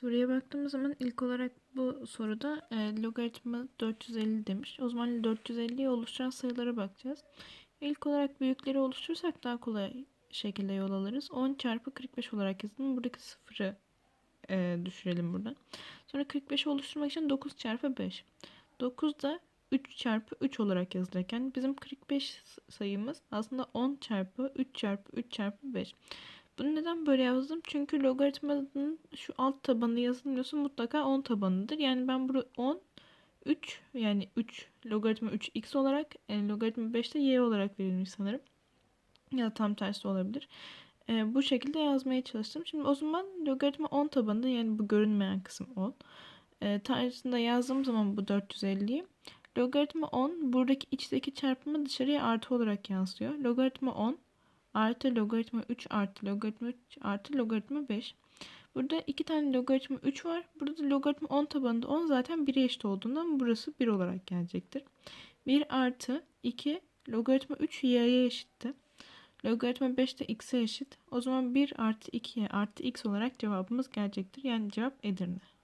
Soruya baktığımız zaman ilk olarak bu soruda e, logaritma 450 demiş. O zaman 450'yi oluşturan sayılara bakacağız. İlk olarak büyükleri oluşturursak daha kolay şekilde yol alırız. 10 çarpı 45 olarak yazalım. Buradaki sıfırı e, düşürelim buradan. Sonra 45'i oluşturmak için 9 çarpı 5. 9 da 3 çarpı 3 olarak yazılacak. Yani bizim 45 sayımız aslında 10 çarpı 3 çarpı 3 çarpı 5. Bunu neden böyle yazdım? Çünkü logaritmanın şu alt tabanı yazılmıyorsa mutlaka 10 tabanıdır. Yani ben burada 10 3 yani 3 logaritma 3 x olarak yani logaritma 5 de y olarak verilmiş sanırım. Ya da tam tersi olabilir. Ee, bu şekilde yazmaya çalıştım. Şimdi o zaman logaritma 10 tabanında yani bu görünmeyen kısım 10. Ee, tarzında yazdığım zaman bu 450'yi logaritma 10 buradaki içteki çarpımı dışarıya artı olarak yansıyor. Logaritma 10 artı logaritma 3 artı logaritma 3 artı logaritma 5. Burada iki tane logaritma 3 var. Burada da logaritma 10 tabanında 10 zaten 1'e eşit olduğundan burası 1 olarak gelecektir. 1 artı 2 logaritma 3 y'ye eşitti. Logaritma 5 de x'e eşit. O zaman 1 artı 2'ye artı x olarak cevabımız gelecektir. Yani cevap Edirne.